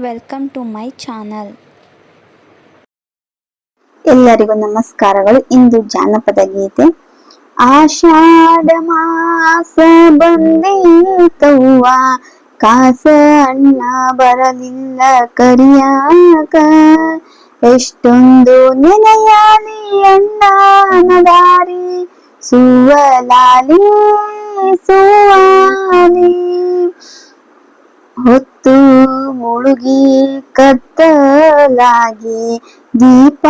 Welcome to my channel ಎಲ್ಲರಿಗೂ ನಮಸ್ಕಾರಗಳು. ಇಂದು ಜಾನಪದ ಗೀತೆ. ಆಷಾಢ ಮಾಸ ಬಂದೀತವ್ವ. ಕಾಸ ಅಣ್ಣ ಬರಲಿಲ್ಲ ಕರಿಯಾಕ. ಎಷ್ಟೊಂದು ನೆನೆಯಾಲಿ ಅಣ್ಣ ದಾರಿ. ಸುವಲಾಲಿ ಸುವಾಲಿ ಮುಳುಗಿ ಕತ್ತಲಾಗಿ, ದೀಪ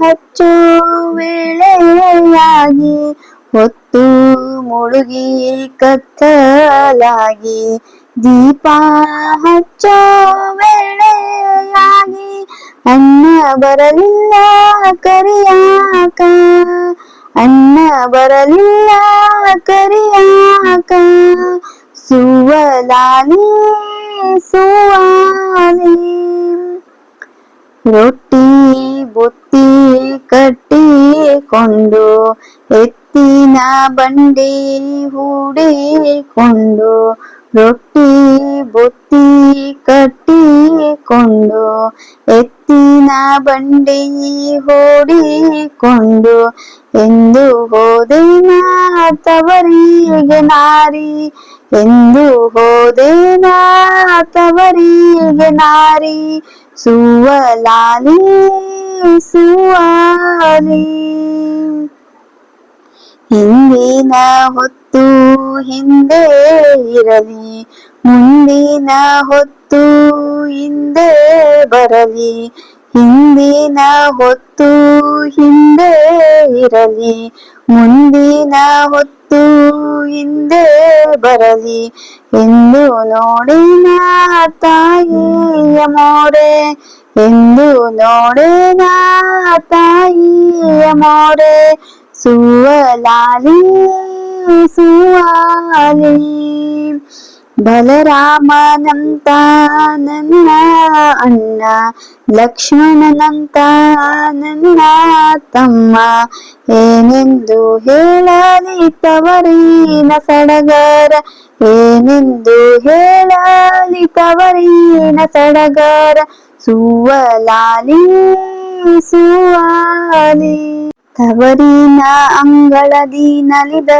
ಹಚ್ಚೋ ವೇಳೆಯಾಗಿ, ಹೊತ್ತು ಮುಳುಗಿ ಕತ್ತಲಾಗಿ, ದೀಪ ಹಚ್ಚೋ ವೇಳೆಯಾಗಿ, ಅನ್ನ ಬರಲಿಲ್ಲ ಕರಿಯಾಕ, ಅನ್ನ ಬರಲಿಲ್ಲ ಕರಿಯಾಕ, ಸುವಲಾಲಿ ಸುವಾಲಿ ರೊಟ್ಟಿ ಬುತ್ತಿ ಕಟ್ಟಿಕೊಂಡು ಎತ್ತಿನ ಬಂಡಿ ಹೂಡಿಕೊಂಡು ರೊಟ್ಟಿ ಬುತ್ತಿ ಕಟ್ಟಿಕೊಂಡು ಎತ್ತಿನ ಬಂಡಿ ಹೂಡಿಕೊಂಡು, ಎಂದು ಹೋದೇನ ತವರಿಗೆ ನಾರಿ, ಎಂದು ಹೋದೇನ ತವರಿಗೆ ನಾರಿ, ಸುವಲಾಲಿ, ಸುವಾಲಿ. ಹಿಂದಿನ ಹೊತ್ತು ಹಿಂದೆ ಇರಲಿ ಮುಂದಿನ ಹೊತ್ತು ಹಿಂದೆ ಬರಲಿ ಹಿಂದಿನ ಹೊತ್ತು ಹಿಂದೆ ಇರಲಿ ಮುಂದಿನ ಹೊತ್ತು ಹಿಂದೆ ಬರಲಿ ಎಂದು ನೋಡಿನ ತಾಯಿಯ ಮೋರೆ ಎಂದು ನೋಡಿನ ತಾಯಿಯ ಮೋರೆ ಸುವಲಾಲಿ ಸುವಾಲಿ ಬಲರಾಮನಂತ ನನ್ನ ಅಣ್ಣ ಲಕ್ಷ್ಮಣನಂತ ನನ್ನ ತಮ್ಮ ಏನೆಂದು ಹೇಳಲಿ ತವರಿನ ಸಡಗರ ಏನೆಂದು ಹೇಳಲಿ ತವರಿನ ಸಡಗರ ಸುವಲಾಲಿ ಸುವಾಲಿ ತವರಿನ ಅಂಗಳದಿ ನಲಿದ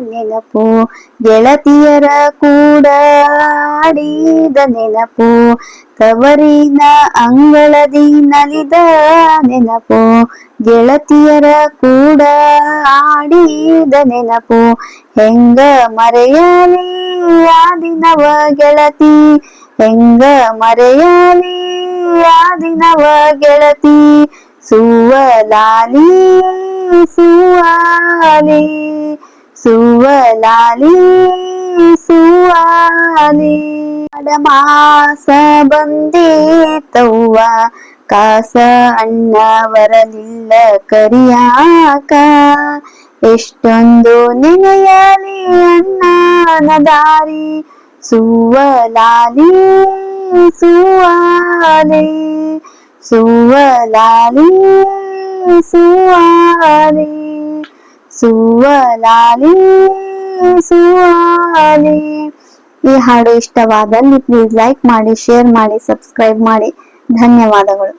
ನೆನಪು, ಗೆಳತಿಯರ ಕೂಡ ಆಡಿದ ನೆನಪು, ತವರಿನ ಅಂಗಳದಿ ನಲಿದ ನೆನಪು, ಗೆಳತಿಯರ ಕೂಡ ಆಡಿದ ನೆನಪು. ಹೆಂಗ ಮರೆಯಲಿ ಆ ದಿನವ ಗೆಳತಿ? ಹೆಂಗ ಮರೆಯಲಿ ಆ ದಿನವ ಗೆಳತಿ? ಸುವಲಾಲಿ, ಸುವಾಲಿ ಸುವಲಾಲಿ, ಸುವಾಲಿ. ಮಾಸ ಬಂದೀತವ್ವ, ಕಾಸ ಅಣ್ಣ ಬರಲಿಲ್ಲ ಕರಿಯಾಕ. ಎಷ್ಟೊಂದು ನೆನೆಯಲಿ ಅಣ್ಣನ ದಾರಿ, ಸುವಲಾಲಿ, ಸುವಾಲಿ. ಸುವಲಾಲಿ ಸುವಾಲಿ ಸುವಲಾಲಿ ಸುವಾಲಿ ಈ ಹಾಡು ಇಷ್ಟವಾದಲ್ಲಿ ಪ್ಲೀಸ್ ಲೈಕ್ ಮಾಡಿ ಶೇರ್ ಮಾಡಿ ಸಬ್ಸ್ಕ್ರೈಬ್ ಮಾಡಿ ಧನ್ಯವಾದಗಳು